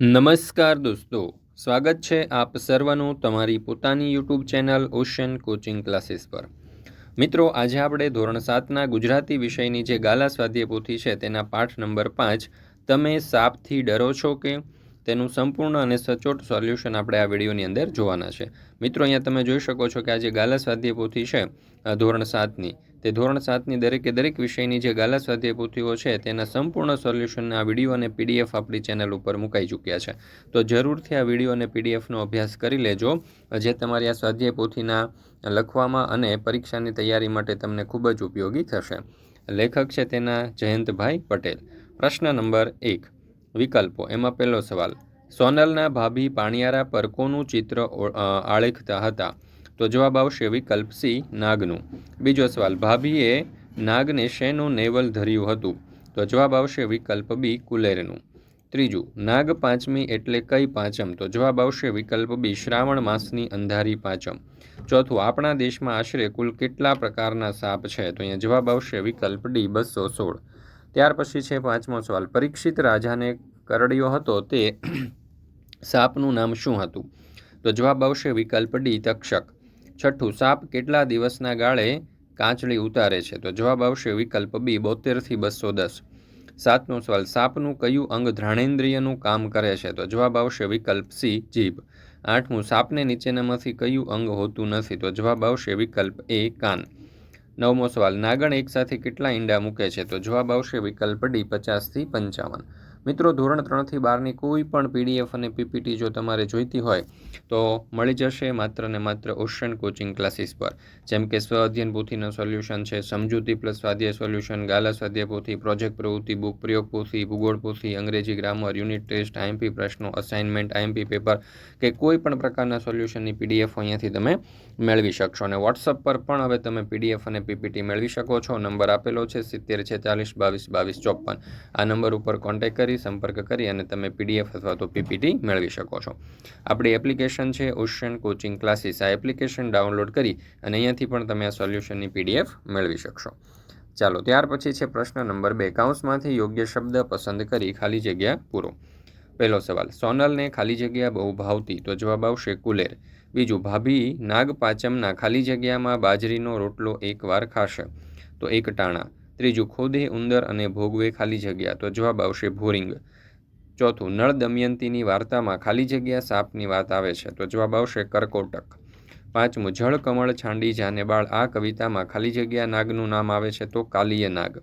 નમસ્કાર દોસ્તો, સ્વાગત છે આપ સર્વનું તમારી પોતાની YouTube channel Ocean coaching classes પર. મિત્રો, આજે આપણે ધોરણ સાતના ગુજરાતી વિષયની જે ગાલા સ્વાધ્યાય પોથી છે તેના પાઠ નંબર પાંચ, તમે સાપથી ડરો છો કે? તેનું સંપૂર્ણ અને સચોટ સોલ્યુશન આપણે આ વિડીયોની અંદર જોવાના છે. મિત્રો, અહીંયા તમે જોઈ શકો છો કે આ જે ગાલા સ્વાધ્યાય પોથી છે ધોરણ સાતની તે ધોરણ સાતની દરેકે દરેક વિષયની જે ગાલા સ્વાધ્યાય પૂથીઓ છે, તેના સંપૂર્ણ સોલ્યુશનના વીડિયો અને પીડીએફ આપણી ચેનલ ઉપર મુકાઈ ચૂક્યા છે. તો જરૂરથી આ વીડિયો અને પીડીએફનો અભ્યાસ કરી લેજો. જે તમારી આ સ્વાધ્યાય પોથીના લખવામાં અને પરીક્ષાની તૈયારી માટે તમને ખૂબ જ ઉપયોગી થશે. લેખક છે તેના જયંતભાઈ પટેલ. પ્રશ્ન નંબર એક. વિકલ્પો. એમાં પહેલો સવાલ. સોનલના ભાભી પાણિયારા પર કોનું ચિત્ર આળેખતા હતા? તો જવાબ આવશે વિકલ્પ સી, નાગનું. બીજો સવાલ, ભાભીએ નાગને શેનું નેવલ ધર્યું હતું? તો જવાબ આવશે વિકલ્પ બી, કુલેરનું. ત્રીજું, નાગ પાંચમી એટલે કઈ પાંચમ? તો જવાબ આવશે વિકલ્પ બી, શ્રાવણ માસની અંધારી પાંચમ. ચોથું, આપણા દેશમાં આશરે કુલ કેટલા પ્રકારના સાપ છે? તો અહીંયા જવાબ આવશે વિકલ્પ ડી, બસો સોળ. ત્યાર પછી છે પાંચમો સવાલ, પરીક્ષિત રાજાને કરડ્યો હતો તે સાપનું નામ શું હતું? તો જવાબ આવશે વિકલ્પ ડી, તક્ષક. છઠ્ઠું, સાપ કેટલા દિવસના ગાળે કાચળી ઉતારે છે? તો જવાબ આવશે વિકલ્પ બી, બોતેરથી બસો દસ. સાતમો સવાલ, સાપનું કયું અંગ ધ્રાણેન્દ્રિયનું કામ કરે છે? તો જવાબ આવશે વિકલ્પ સી, જીભ. આઠમું, સાપને નીચેનામાંથી કયું અંગ હોતું નથી? તો જવાબ આવશે વિકલ્પ એ, કાન. નવમો સવાલ, નાગણ એકસાથે કેટલા ઈંડા મૂકે છે? તો જવાબ આવશે વિકલ્પ ડી, પચાસથી પંચાવન. મિત્રો, ધોરણ ત્રણથી બારની કોઈ પણ પીડીએફ અને પીપીટી જો તમારે જોઈતી હોય, તો મળી જશે માત્ર ને માત્ર ઓશન કોચિંગ ક્લાસીસ પર. જેમ કે સ્વ અધ્યયન સોલ્યુશન છે, સમજૂતી પ્લસ સ્વાધ્યાય સોલ્યુશન, ગાલા સ્વાધ્યાય પોથી, પ્રોજેક્ટ પ્રવૃત્તિ, બુક પ્રયોગ પોથી, ભૂગોળ પોથી, અંગ્રેજી ગ્રામર, યુનિટ ટેસ્ટ આઈએમપી પ્રશ્નો, અસાઇનમેન્ટ આઈએમપી પેપર કે કોઈ પણ પ્રકારના સોલ્યુશનની પીડીએફ અહીંયાથી તમે મેળવી શકશો. અને વોટ્સઅપ પર પણ હવે તમે પીડીએફ અને પીપીટી મેળવી શકો છો. નંબર આપેલો છે સિત્તેર છેતાલીસ બાવીસ બાવીસ ચોપન. આ નંબર ઉપર કોન્ટેક્ટ કરી સંપર્ક કરી અને તમે પીડીએફ અથવા તો પીપીટી મેળવી શકો છો. આપણી એપ્લિકેશન છે ઓશન કોચિંગ ક્લાસીસ આ એપ્લિકેશન ડાઉનલોડ કરી અને અહીંયાથી પણ તમે આ સોલ્યુશનની પીડીએફ મેળવી શકશો. ચાલો, ત્યાર પછી છે પ્રશ્ન નંબર બે. કાઉન્સમાંથી યોગ્ય શબ્દ પસંદ કરી ખાલી જગ્યા પૂરો. પહેલો સવાલ. સોનલને ખાલી જગ્યા બહુ ભાવતી, તો જવાબ આવશે કુલેર. બીજું, ભાભી નાગ પાંચમના ખાલી જગ્યામાં બાજરીનો રોટલો એકવાર ખાશે, તો એક ટાણા. ત્રીજું, ખોદે ઉંદર અને ભોગવે ખાલી જગ્યા. તો જવાબ આવશે ભોરિંગ. ચોથું, નળ દમયંતીની વાર્તામાં ખાલી જગ્યા સાપની વાત આવે છે. તો જવાબ આવશે કરકોટક. પાંચમું, જળ કમળ છાંડી જાને બાળ. આ કવિતામાં ખાલી જગ્યા નાગનું નામ આવે છે તો કાલીય નાગ.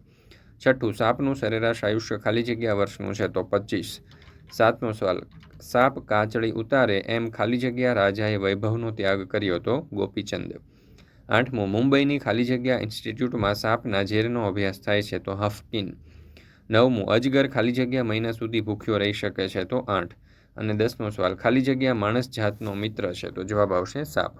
છઠ્ઠું, સાપનું સરેરાશ આયુષ્ય ખાલી જગ્યા વર્ષનું છે તો પચીસ. સાતમો સવાલ, સાપ કાચળી ઉતારે એમ ખાલી જગ્યા રાજાએ વૈભવનો ત્યાગ કર્યો તો ગોપીચંદ. આઠમું, મુંબઈની ખાલી જગ્યા ઇન્સ્ટિટ્યૂટમાં સાપના ઝેરનો અભ્યાસ થાય છે તો હફકિન. નવમું, અજગર ખાલી જગ્યા મહિના સુધી ભૂખ્યો રહી શકે છે તો આઠ. અને દસમો સવાલ, ખાલી જગ્યા માણસ જાતનો મિત્ર છે તો જવાબ આવશે સાપ.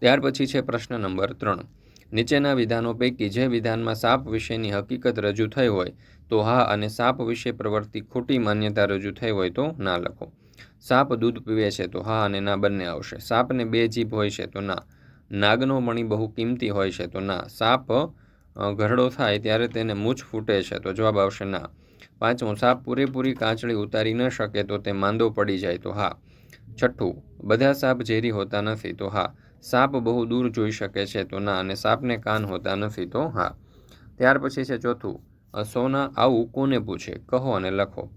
ત્યાર પછી છે પ્રશ્ન નંબર ત્રણ. નીચેના વિધાનો પૈકી જે વિધાનમાં સાપ વિશેની હકીકત રજૂ થઈ હોય તો હા અને સાપ વિશે પ્રવર્તી ખોટી માન્યતા રજૂ થઈ હોય તો ના લખો. સાપ દૂધ પીવે છે તો હા અને ના બંને આવશે. સાપને બે જીભ હોય છે તો ના. નાગનો મણી બહુ કિંમતી હોય છે, તો ના, સાપ ઘરડો થાય ત્યારે તેને મૂછ ફૂટે છે, તો જવાબ આવશે ના. પાંચમું, સાપ પૂરેપૂરી કાચળી ઉતારી ન શકે તો તે માંદો પડી જાય, તો હા. છઠ્ઠું, બધા સાપ ઝેરી હોતા નથી, તો હા. સાપ બહુ દૂર જોઈ શકે છે, તો ના, અને સાપને કાન હોતા નથી, તો હા. ત્યાર પછી છે ચોથું સોના આવું કોને પૂછે? કહો અને લખો.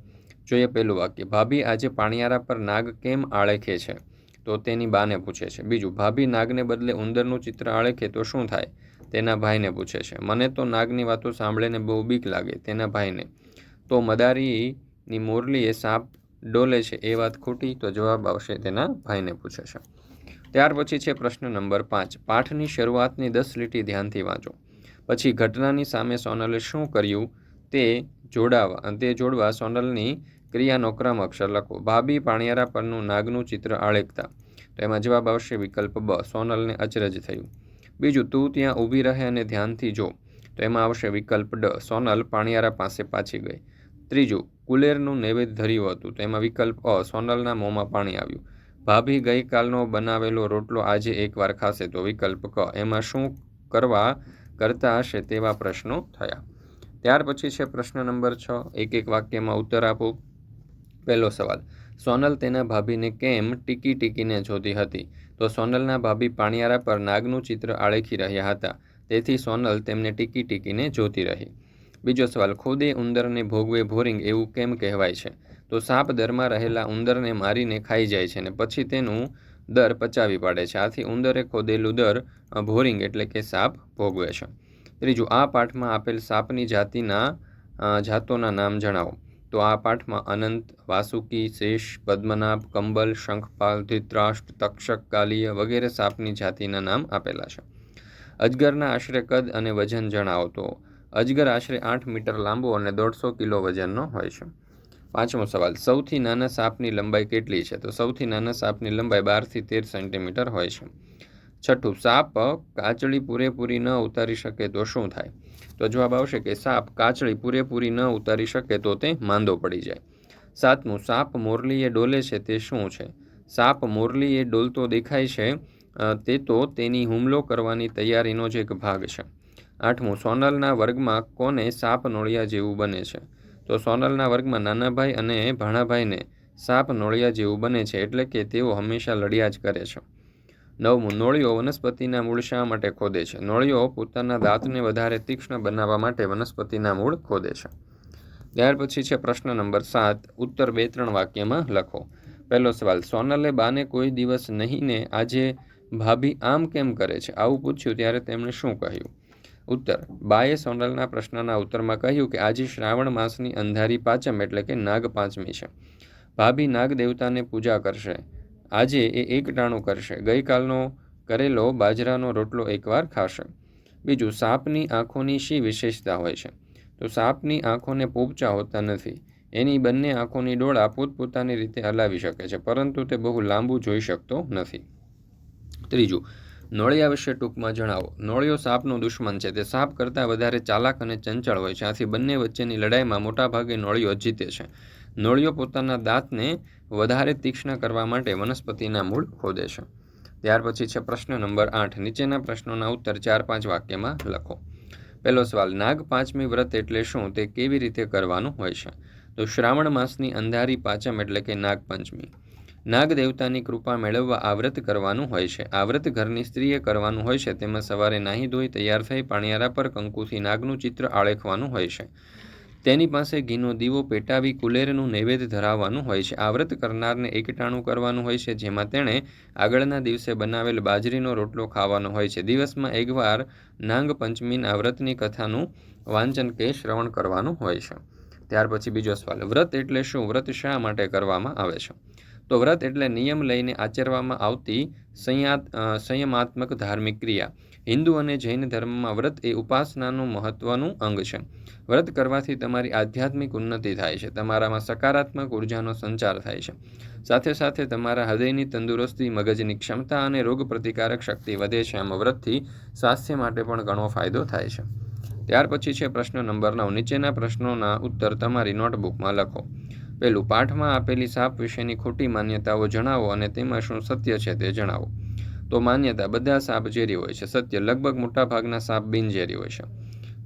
જોઈએ પહેલું વાક્ય, ભાભી, આજે પાણિયારા પર નાગ કેમ આળેખે છે? તો તેની બાને પૂછે છે, બીજું, ભાભી નાગને બદલે ઉંદરનું ચિત્ર આળેખે તો શું થાય? તેના ભાઈને પૂછે છે, મને તો નાગની વાતો સાંભળીને બહુ બીક લાગે. તેના ભાઈને, તો મદારીની મોરલીએ સાપ ડોલે છે, એ વાત ખોટી? તો જવાબ આવશે તેના ભાઈને પૂછે છે. ત્યાર પછી છે પ્રશ્ન નંબર પાંચ, પાઠની શરૂઆતની દસ લીટી ધ્યાનથી વાંચો. પછી ઘટનાની સામે સોનલે શું કર્યું તે જોડાવા, તે જોડવા સોનલની ક્રિયાનો ક્રમ અક્ષર લખો. ભાભી પાણિયારા પરનું નાગનું ચિત્ર આળેકતા તો એમાં જવાબ આવશે વિકલ્પ બ, સોનલને અચરજ થયું. બીજું, તું ત્યાં ઊભી રહે અને ધ્યાનથી જો. તો એમાં આવશે વિકલ્પ ડ, સોનલ પાણિયારા પાસે પાછી ગઈ. ત્રીજું, કુલેરનું નૈવેદ્ય ધર્યું હતું. તો એમાં વિકલ્પ અ, સોનલના મોંમાં પાણી આવ્યું. ભાભી ગઈકાલનો બનાવેલો રોટલો આજે એકવાર ખાશે તો વિકલ્પ ક. એમાં શું કરવા કરતા હશે તેવા પ્રશ્નો થયા. ત્યાર પછી છે પ્રશ્ન નંબર છ. એક એક વાક્યમાં ઉત્તર આપો. પહેલો સવાલ સોનલ તેના ભાભીને કેમ ટીકી ટીકીને જોતી હતી? તો સોનલના ભાભી પાણિયારા પર નાગનું ચિત્ર આળેખી રહ્યા હતા. તેથી સોનલ તેમને ટીકી ટીકીને જોતી રહી. બીજો સવાલ, ખોદે ઉંદરને ભોગવે ભોરિંગ એવું કેમ કહેવાય છે? તો સાપ દરમાં રહેલા ઉંદરને મારીને ખાઈ જાય છે અને પછી તેનું દર પચાવી પાડે છે. આથી ઉંદરે ખોદેલું દર ભોરિંગ એટલે કે સાપ ભોગવે છે. ત્રીજું, આ પાઠમાં આપેલ સાપની જાતિના જાતોના નામ જણાવો. તો આ પાઠમાં અનંત, વાસુકી, શેષ, પદ્મનાભ, કંબલ, શંખપાલ, ધૃતરાષ્ટ્ર, તક્ષક, કાલીય વગેરે સાપની જાતિના નામ આપેલા છે. અજગરના આશરે કદ અને વજન જણાવો તો અજગર આશરે આઠ મીટર લાંબો અને દોઢસો કિલો વજનનો હોય છે. પાંચમો સવાલ, સૌથી નાના સાપની લંબાઈ કેટલી છે? તો સૌથી નાના સાપની લંબાઈ બારથી તેર સેન્ટીમીટર હોય છે. છઠ્ઠું, સાપ કાચળી પૂરેપૂરી ન ઉતારી શકે તો શું થાય? તો જવાબ આવશે કે સાપ કાચળી પૂરેપૂરી ન ઉતારી શકે તો તે માંદો પડી જાય. સાતમું, સાપ મોરલીએ ડોલે છે તે શું છે? સાપ મોરલીએ ડોલતો દેખાય છે તે તો તેની હુમલો કરવાની તૈયારીનો જ એક ભાગ છે. આઠમું, સોનલના વર્ગમાં કોને સાપ નોળિયા જેવું બને છે? તો સોનલના વર્ગમાં નાનાભાઈ અને ભાણાભાઈને સાપ નોળિયા જેવું બને છે એટલે કે તેઓ હંમેશા લડ્યા જ કરે છે. નવમું નોળિયો વનસ્પતિના મૂળ શા માટે ખોદે છે? નોળિયો પોતાના દાંતને વધારે તીક્ષ્ણ બનાવવા માટે વનસ્પતિના મૂળ ખોદે છે. ત્યાર પછી છે પ્રશ્ન નંબર સાત. ઉત્તર બે ત્રણ વાક્યમાં લખો. પહેલો સવાલ, સોનલે બાને કોઈ દિવસ નહીંને આજે ભાભી આમ કેમ કરે છે? આવું પૂછ્યું ત્યારે તેમણે શું કહ્યું? ઉત્તર, બાએ સોનલના પ્રશ્નના ઉત્તરમાં કહ્યું કે આજે શ્રાવણ માસની અંધારી પાંચમ એટલે કે નાગ પાંચમી છે. ભાભી નાગ દેવતાને પૂજા કરશે. આજે એ એક ટાણું કરશે. ગઈકાલનો કરેલો બાજરાનો રોટલો એકવાર ખાશે. બીજું, સાપની આંખોની શી વિશેષતા હોય છે? તો સાપની આંખોને પોપચા હોતા નથી. એની બંને આંખોની ડોળા પોતપોતાની રીતે હલાવી શકે છે, પરંતુ તે બહુ લાંબુ જોઈ શકતો નથી. ત્રીજું નોળિયા વિશે ટૂંકમાં જણાવો. નોળિયો સાપનો દુશ્મન છે. તે સાપ કરતાં વધારે ચાલાક અને ચંચળ હોય છે. આથી બંને વચ્ચેની લડાઈમાં મોટાભાગે નોળિયો જીતે છે. નોળિયો પોતાના દાંતને વધારે તીક્ષ્ણ કરવા માટે વનસ્પતિના મૂળ ખોદે છે. ત્યાર પછી છે પ્રશ્ન નંબર આઠ. નીચેના પ્રશ્નોના ઉત્તર ચાર પાંચ વાક્યમાં લખો. પહેલો સવાલ, નાગ પાંચમી વ્રત એટલે શું? તે કેવી રીતે કરવાનું હોય છે? તો શ્રાવણ માસની અંધારી પાંચમ એટલે કે નાગપંચમી નાગ દેવતાની કૃપા મેળવવા આ વ્રત કરવાનું હોય છે. આ વ્રત ઘરની સ્ત્રીએ કરવાનું હોય છે. તેમાં સવારે નાહી ધોઈ, તૈયાર થઈ પાણિયારા પર કંકુથી નાગનું ચિત્ર આળેખવાનું હોય છે. તેની પાસે ઘીનો દીવો પેટાવી કુલેરનું નૈવેદ્ય ધરાવવાનું હોય છે. આ વ્રત કરનારને એકટાણું કરવાનું હોય છે, જેમાં તેણે આગળના દિવસે બનાવેલ બાજરીનો રોટલો ખાવાનો હોય છે. દિવસમાં એકવાર નાંગ પંચમીના વ્રતની કથાનું વાંચન કે શ્રવણ કરવાનું હોય છે. ત્યાર પછી બીજો સવાલ, વ્રત એટલે શું? વ્રત શા માટે કરવામાં આવે છે? તો વ્રત એટલે નિયમ લઈને આચરવામાં આવતી સંયાત સંયમાત્મક ધાર્મિક ક્રિયા. હિન્દુ અને જૈન ધર્મમાં વ્રત એ ઉપાસનાનું મહત્વનું અંગ છે. વ્રત કરવાથી તમારી આધ્યાત્મિક ઉન્નતિ થાય છે, તમારામાં સકારાત્મક ઉર્જાનો સંચાર થાય છે. સાથે સાથે તમારા હૃદયની તંદુરસ્તી, મગજની ક્ષમતા અને રોગ પ્રતિકારક શક્તિ વધે છે. આમ વ્રતથી સ્વાસ્થ્ય માટે પણ ઘણો ફાયદો થાય છે. ત્યાર પછી છે પ્રશ્ન નંબર નવ. નીચેના પ્રશ્નોના ઉત્તર તમારી નોટબુકમાં લખો. પહેલું, પાઠમાં આપેલી સાપ વિશેની ખોટી માન્યતાઓ જણાવો અને તેમાં શું સત્ય છે તે જણાવો. તો માન્યતા બધા સાપ ઝેરી હોય છે. સત્ય, લગભગ મોટાભાગના સાપ બિનઝેરી હોય છે.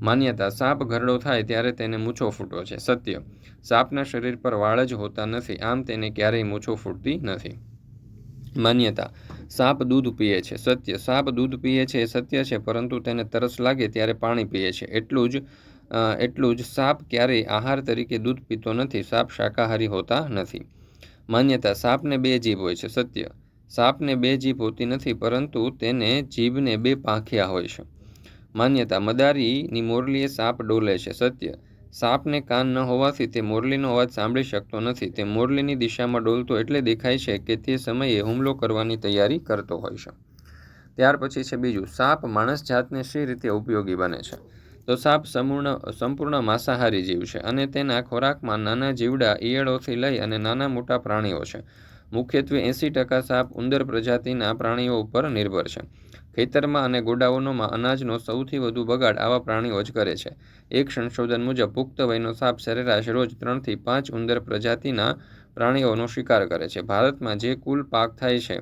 માન્યતા, સાપ ઘરડો થાય ત્યારે તેને મૂછો ફૂટો છે. સત્ય, સાપના શરીર પર વાળ જ હોતા નથી, આમ તેને ક્યારેય મૂછો ફૂટતી નથી. માન્યતા, સાપ દૂધ પીએ છે. સત્ય, સાપ દૂધ પીએ છે એ સત્ય છે, પરંતુ તેને તરસ લાગે ત્યારે પાણી પીએ છે. એટલું જ એટલું જ સાપ ક્યારેય આહાર તરીકે દૂધ પીતો નથી, સાપ શાકાહારી હોતા નથી. માન્યતા, સાપને બે જીભ હોય છે. સત્ય સાપને બે જીભ હોતી નથી, પરંતુ તેને જીભને બે પાંખિયા હોય છે. માન્યતા, મદારીની મોરલીએ સાપ ડોલે છે. સત્ય, સાપને કાન ન હોવાથી તે મોરલીનો અવાજ સાંભળી શકતો નથી. તે મોરલીની દિશામાં ડોલતો એટલે દેખાય છે કે તે સમયે હુમલો કરવાની તૈયારી કરતો હોય છે. ત્યાર પછી છે બીજું, સાપ માણસ જાતને શી રીતે ઉપયોગી બને છે? તો સાપ સંપૂર્ણ સંપૂર્ણ માંસાહારી જીવ છે અને તેના ખોરાકમાં નાના જીવડા, ઈયળોથી લઈ અને નાના મોટા પ્રાણીઓ છે. મુખ્યત્વે એંસી ટકા સાપ ઉંદર પ્રજાતિના પ્રાણીઓ ઉપર નિર્ભર છે. ખેતરમાં અને ગોડાઉનોમાં અનાજનો સૌથી વધુ બગાડ આવા પ્રાણીઓ જ કરે છે. એક સંશોધન મુજબ, પુખ્ત વયનો સાપ સરેરાશ રોજ ત્રણથી પાંચ ઉંદર પ્રજાતિના પ્રાણીઓનો શિકાર કરે છે. ભારતમાં જે કુલ પાક થાય છે,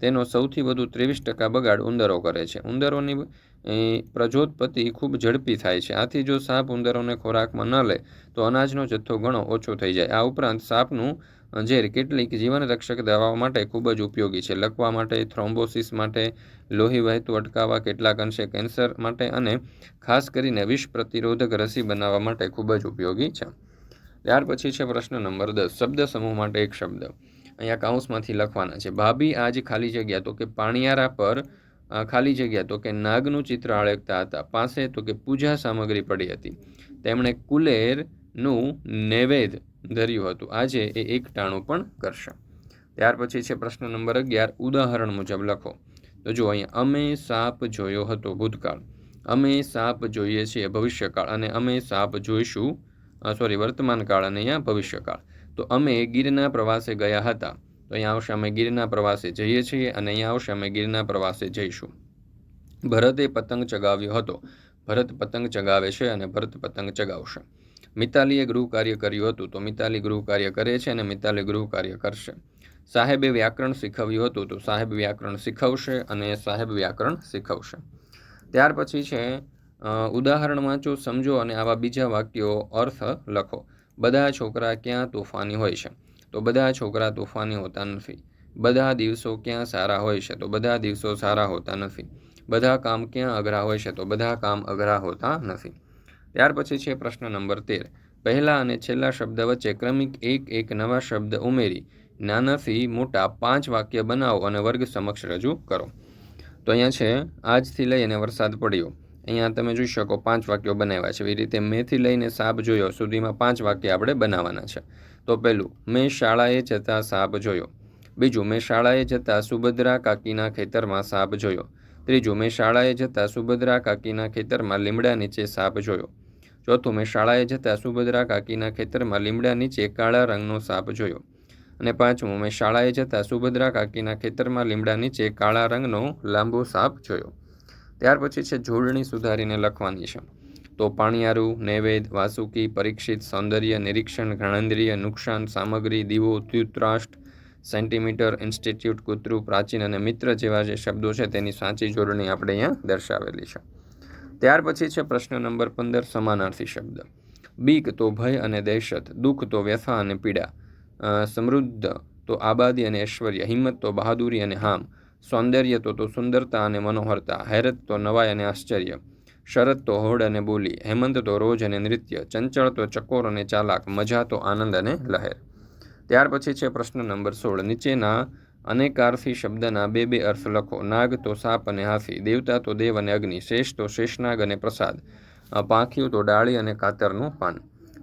તેનો સૌથી વધુ ત્રેવીસ ટકા બગાડ ઉંદરો કરે છે. ઉંદરોની એ પ્રજોત્પત્તિ ખૂબ ઝડપી થાય છે. આથી જો સાપ ઉંદરોને ખોરાકમાં ન લે, તો અનાજનો જથ્થો ઘણો ઓછો થઈ જાય. આ ઉપરાંત સાપનું ઝેર કેટલીક જીવનરક્ષક દવાઓ માટે ખૂબ જ ઉપયોગી છે. લકવા માટે, થ્રોમ્બોસિસ માટે, લોહી વહેતું અટકાવવા કેટલાક અંશે કેન્સર માટે અને ખાસ કરીને વિષ પ્રતિરોધક રસી બનાવવા માટે ખૂબ જ ઉપયોગી છે. ત્યાર પછી છે પ્રશ્ન નંબર દસ. શબ્દ સમૂહ માટે એક શબ્દ. અહીંયા કાઉન્સમાંથી લખવાના છે. ભાભી આજ ખાલી જગ્યા તો કે પાણિયારા પર ખાલી જગ્યા તો કે નાગનું ચિત્ર આળકતા હતા, પાસે તો કે પૂજા સામગ્રી પડી હતી. તેમણે કુલેરનું નૈવેદ ધર્યું હતું. આજે એ એક ટાણું પણ કરશે. ત્યાર પછી છે પ્રશ્ન નંબર અગિયાર. ઉદાહરણ મુજબ લખો. તો જો અહીંયા, અમે સાપ જોયો હતો ભૂતકાળ. અમે સાપ જોઈએ છીએ ભવિષ્યકાળ અને અમે સાપ જોઈશું સોરી વર્તમાનકાળ અને અહીંયા ભવિષ્યકાળ. તો અમે ગીરના પ્રવાસે ગયા હતા. તો અહીંયા આવશે અમે ગીરના પ્રવાસે જઈએ છીએ અને અહીંયા આવશે અમે ગીરના પ્રવાસે જઈશું. ભરતે પતંગ ચગાવ્યો હતો. ભરત પતંગ ચગાવે છે અને ભરત પતંગ ચગાવશે. મિતાલીએ ગૃહ કાર્ય કર્યું હતું તો મિતાલી ગૃહ કાર્ય કરે છે અને મિતાલી ગૃહ કાર્ય કરશે. સાહેબે વ્યાકરણ શીખવ્યું હતું તો સાહેબ વ્યાકરણ શીખવશે અને સાહેબ વ્યાકરણ શીખવશે. ત્યાર પછી છે ઉદાહરણ વાંચો, સમજો અને આવા બીજા વાક્યો અર્થ લખો. બધા છોકરા ક્યાં તોફાની હોય છે? તો બધા છોકરા તોફાની હોતા નથી. બધા દિવસો ક્યાં સારા હોય છે તો બધા દિવસો સારા હોતા નથી. બધા કામ ક્યાં અઘરા હોય છે તો બધા કામ અઘરા હોતા નથી. ત્યાર પછી છે પ્રશ્ન નંબર તેર. પહેલા અને છેલ્લા શબ્દ વચ્ચે ક્રમિક એક એક નવા શબ્દ ઉમેરી, નાનાથી મોટા પાંચ વાક્ય બનાવો અને વર્ગ સમક્ષ રજૂ કરો. તો અહીંયા છે, આજથી લઈ અને વરસાદ પડ્યો. અહીંયા તમે જોઈ શકો પાંચ વાક્યો બનાવ્યા છે. એવી રીતે મેથી લઈને સાપ જોયો, સુધીમાં પાંચ વાક્ય આપણે બનાવવાના છે. તો પહેલું મેં શાળાએ જતા સાપ જોયો. બીજું, મેં શાળાએ જતા સુભદ્રા કાકીના ખેતરમાં સાપ જોયો. ત્રીજું, મેં શાળાએ જતા સુભદ્રા કાકીના ખેતરમાં લીમડા નીચે સાપ જોયો. ચોથું, મેં શાળાએ જતા સુભદ્રા કાકીના ખેતરમાં લીમડા નીચે કાળા રંગનો સાપ જોયો. અને પાંચમું, મેં શાળાએ જતા સુભદ્રા કાકીના ખેતરમાં લીમડા નીચે કાળા રંગનો લાંબો સાપ જોયો. ત્યાર પછી છે જોડણી સુધારીને લખવાની છે. તો પાણિયારું, નૈવેદ, વાસુકી, પરીક્ષિત, સૌંદર્ય, નિરીક્ષણ, ઘાણેન્દ્રિય, નુકસાન, સામગ્રી, દીવો ત્યુતરાષ્ટ્ર સેન્ટીમીટર, ઇન્સ્ટિટ્યૂટ, કૂતરું, પ્રાચીન અને મિત્ર જેવા જે શબ્દો છે તેની સાચી જોડણી આપણે અહીંયા દર્શાવેલી છે. ત્યાર પછી છે પ્રશ્ન નંબર પંદર, સમાનાર્થી શબ્દ. બીક તો ભય અને દહેશત, દુઃખ તો વ્યથા અને પીડા. સમૃદ્ધ તો આબાદી અને ઐશ્વર્ય, હિંમત તો બહાદુરી અને હામ. સૌંદર્ય તો તો સુંદરતા અને મનોહરતા, હૈરત તો નવાય અને આશ્ચર્ય. શરત તો હોડ અને બોલી, હેમંત તો રોજ અને નૃત્ય, ચંચળ તો ચકોર અને ચાલાક, મજા તો આનંદ અને લહેર. ત્યાર પછી છે પ્રશ્ન નંબર સોળ, નીચેના અનેકાર્થી શબ્દના બે બે અર્થ લખો. નાગ તો સાપ અને હાથી, દેવતા તો દેવ અને અગ્નિ, શેષ તો શેષનાગ અને પ્રસાદ પાંખિયું તો ડાળી અને કાતરનું પાન.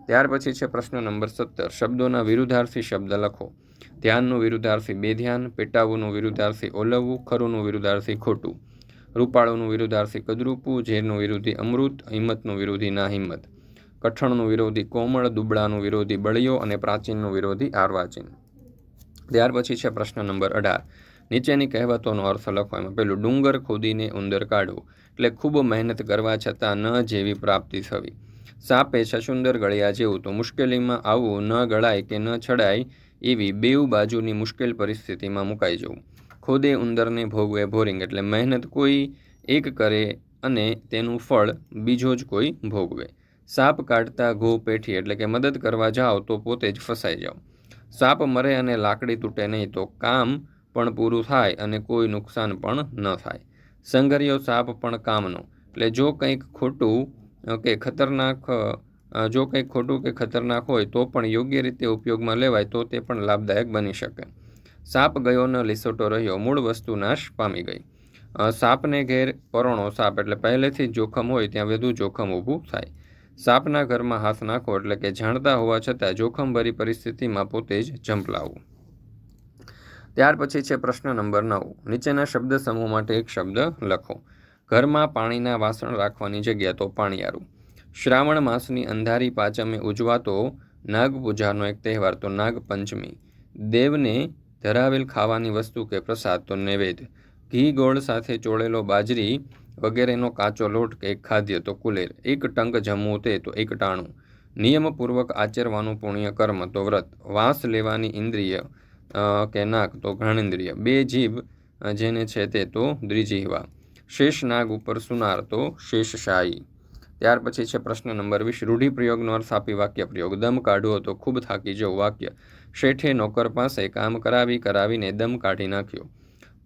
ત્યાર પછી છે પ્રશ્ન નંબર સત્તર, શબ્દોના વિરુદ્ધાર્થી શબ્દ લખો. ધ્યાનનું વિરુદ્ધાર્થી બેધ્યાન, પેટાવુંનું વિરુદ્ધાર્થી ઓલવવું, ખરુંનું વિરુદ્ધાર્થી ખોટું. રૂપાળુનું વિરુદ્ધાર્થી કદરૂપું ઝેરનું વિરોધી અમૃત, હિંમતનું વિરોધી ના હિંમત. કઠણનું વિરોધી કોમળ, દુબળાનું વિરોધી બળિયો અને પ્રાચીનનું વિરોધી આર્વાચીન. ત્યાર પછી છે પ્રશ્ન નંબર અઢાર. નીચેની કહેવતોનો અર્થ લખો. એમાં પેલું, ડુંગર ખોદીને ઉંદર કાઢવું એટલે ખૂબ મહેનત કરવા છતાં ન જેવી પ્રાપ્તિ થવી. સાપે છછુંદર ગળ્યા જેવું તો મુશ્કેલીમાં આવવું ન ગળાય કે ન છડાય એવી બેઉ બાજુની મુશ્કેલ પરિસ્થિતિમાં મુકાઈ જવું. ખોદે ઉંદરને ભોગવે ભોરિંગ, એટલે મહેનત કોઈ એક કરે અને તેનું ફળ બીજો જ કોઈ ભોગવે. સાપ કાઢતા ઘો પેઠી, એટલે કે મદદ કરવા જાઓ તો પોતે જ ફસાઈ જાઓ. સાપ મરે અને લાકડી તૂટે નહીં તો કામ પણ પૂરું થાય અને કોઈ નુકસાન પણ ન થાય. સંઘર્યો સાપ પણ કામનો, એટલે જો કંઈક ખોટું કે ખતરનાક જો કંઈક ખોટું કે ખતરનાક હોય તો પણ યોગ્ય રીતે ઉપયોગમાં લેવાય તો તે પણ લાભદાયક બની શકે. સાપ ગયો ન લીસોટો રહ્યો, મૂળ વસ્તુ નાશ પામી ગઈ. સાપને ઘેર પરોણો સાપ એટલે પહેલેથી જ જોખમ હોય ત્યાં વધુ જોખમ ઊભું થાય. સાપના ઘરમાં હાથ નાખો એટલે કે જાણતા હોવા છતાં જોખમભરી પરિસ્થિતિમાં પોતે જ ઝંપલાવવું ત્યાર પછી છે પ્રશ્ન નંબર નવ. નીચેના શબ્દ સમૂહ માટે એક શબ્દ લખો. ઘરમાં પાણીના વાસણ રાખવાની જગ્યા તો પાણીયારું. શ્રાવણ માસની અંધારી પાચમે ઉજવાતો નાગપૂજાનો એક તહેવાર તો નાગપંચમી. દેવને ધરાવેલ ખાવાની વસ્તુ કે પ્રસાદ તો નૈવેદ્ય. ઘી, ગોળ સાથે ચોળેલો બાજરી વગેરેનો કાચો લોટ કે ખાદ્ય તો કુલેર. એક ટંક જમવું તે તો એક ટાણું. નિયમપૂર્વક આચરવાનું પુણ્ય કર્મ તો વ્રત. વાસ લેવાની ઇન્દ્રિય કે નાક તો ઘણેન્દ્રિય બે જીભ જેને છે તે તો દ્વિજીહવા. શેષનાગ ઉપર સુનાર તો શેષશાહી ત્યાર પછી છે પ્રશ્ન નંબર વીસ, રૂઢિપ્રયોગનો અર્થ આપી વાક્ય પ્રયોગ. દમ કાઢવો તો ખૂબ થાકી જવું વાક્ય. શેઠે નોકર પાસે કામ કરાવી કરાવીને દમ કાઢી નાખ્યો.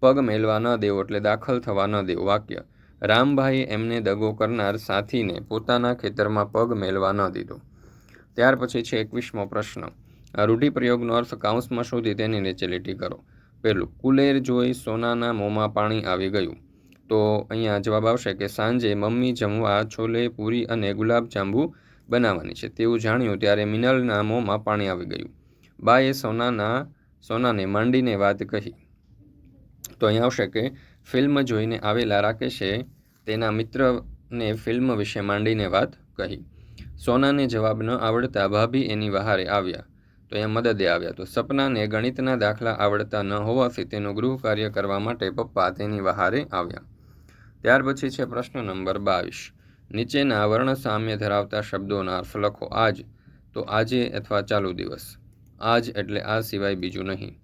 પગ મેલવા ન દેવો એટલે દાખલ થવા ન દેવું વાક્ય. રામભાઈ એમને દગો કરનાર સાથીને પોતાના ખેતરમાં પગ મેલવા ન દીધો. ત્યાર પછી છે એકવીસમો પ્રશ્ન. રૂઢિપ્રયોગનો અર્થ કાઉન્સમાં શોધી તેની નીચે કરો. પહેલું, કુલેર જોઈ સોનાના મોંમાં પાણી આવી ગયું. તો અહીંયા જવાબ આવશે કે સાંજે મમ્મી જમવા છોલે, પૂરી અને ગુલાબજાંબુ બનાવવાની છે. તેવું જાણ્યું ત્યારે મિનલના મોંમાં પાણી આવી ગયું. બાએ સોનાના, સોનાને માંડીને વાત કહી. તો અહીં આવશે કે ફિલ્મ જોઈને આવેલા રાકેશે તેના મિત્રને ફિલ્મ વિશે માંડીને વાત કહી. સોનાને જવાબ ન આવડતા ભાભી એની વહારે આવ્યા. તો એ મદદે આવ્યા. તો સપનાને ગણિતના દાખલા આવડતા ન હોવાથી તેનું ગૃહ કાર્ય કરવા માટે પપ્પા તેની વહારે આવ્યા. ત્યાર પછી છે પ્રશ્ન નંબર બાવીસ. નીચેના વર્ણ સામ્ય ધરાવતા શબ્દોના અર્થ લખો આજ, તો આજે અથવા ચાલુ દિવસ. આજ એટલે આ સિવાય બીજું નહીં.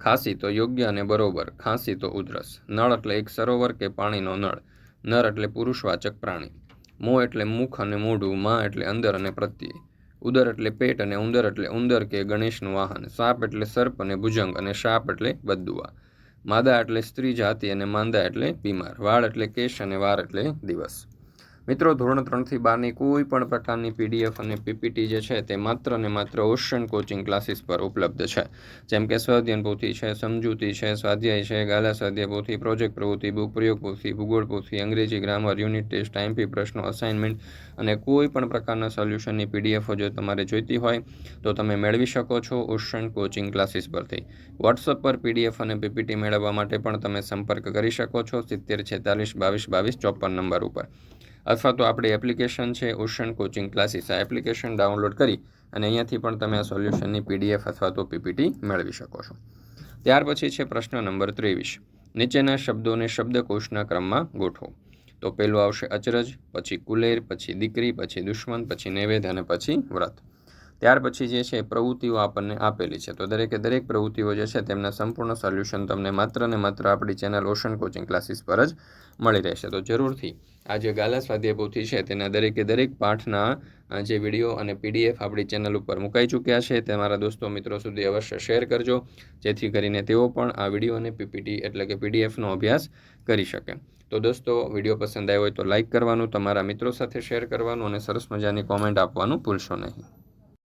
ખાંસી તો યોગ્ય અને બરોબર, ખાંસી તો ઉધરસ. નળ એટલે એક સરોવર કે પાણીનો નળ. નર એટલે પુરુષવાચક પ્રાણી. મોં એટલે મુખ અને મોઢું, માં એટલે અંદર અને પ્રત્યે ઉદર એટલે પેટ અને ઉંદર એટલે ઉંદર કે ગણેશનું વાહન. સાપ એટલે સર્પ અને ભુજંગ અને શાપ એટલે બદુઆ માદા એટલે સ્ત્રી જાતિ અને માંદા એટલે બીમાર. વાળ એટલે કેશ અને વાર એટલે દિવસ. મિત્રો, ધોરણ ત્રણથી બારની કોઈ પણ પ્રકારની પીડીએફ અને પીપીટી જે છે તે માત્ર ને માત્ર ઓશન કોચિંગ ક્લાસીસ પર ઉપલબ્ધ છે. જેમ કે સ્વાધ્યન પોથી છે, સમજૂતી છે, સ્વાધ્યાય છે, ગાલા સ્વાધ્યાય પોથી, પ્રોજેક્ટ પ્રવૃત્તિ, બુક પ્રયોગ પોથી, ભૂગોળ પોથી, અંગ્રેજી ગ્રામર, યુનિટ ટેસ્ટ ટાઈમપી પ્રશ્નો અસાઇનમેન્ટ અને કોઈ પણ પ્રકારના સોલ્યુશનની પીડીએફો જો તમારે જોઈતી હોય, તો તમે મેળવી શકો છો ઓશન કોચિંગ ક્લાસીસ પરથી. વોટ્સઅપ પર પીડીએફ અને પીપીટી મેળવવા માટે પણ તમે સંપર્ક કરી શકો છો સિત્તેર છેતાલીસ બાવીસ બાવીસ ચોપન નંબર ઉપર. અથવા તો આપણી એપ્લિકેશન છે ઓશન કોચિંગ ક્લાસીસ. આ એપ્લિકેશન ડાઉનલોડ કરી અને અહીંયાથી પણ તમે આ સોલ્યુશનની પીડીએફ અથવા તો પીપીટી મેળવી શકો છો. ત્યાર પછી છે પ્રશ્ન નંબર ત્રેવીસ. નીચેના શબ્દોને શબ્દકોશના ક્રમમાં ગોઠવો. તો પહેલું આવશે અચરજ, પછી કુલેર, પછી દીકરી, પછી દુશ્મન, પછી નૈવેદ્ય અને પછી વ્રત. ત્યાર પછી જે છે પ્રવૃત્તિઓ આપણને આપેલી છે. તો દરેકે દરેક પ્રવૃત્તિઓ જે છે તેમના સંપૂર્ણ સોલ્યુશન તમને માત્ર ને માત્ર આપણી ચેનલ ઓશન કોચિંગ ક્લાસીસ પર જ મળી રહેશે. તો જરૂરથી આ જે ગાલા સ્વાધ્યાય પોથી છે તેના દરેકે દરેક પાઠના જે વીડિયો અને પીડીએફ આપણી ચેનલ ઉપર મુકાઈ ચૂક્યા છે તે મારા દોસ્તો મિત્રો સુધી અવશ્ય શેર કરજો, જેથી કરીને તેઓ પણ આ વીડિયો અને પીપીટી એટલે કે પીડીએફનો અભ્યાસ કરી શકે. તો દોસ્તો, વીડિયો પસંદ આવ્યો હોય તો લાઇક કરવાનું, તમારા મિત્રો સાથે શેર કરવાનું અને સરસ મજાની કોમેન્ટ આપવાનું ભૂલશો નહીં.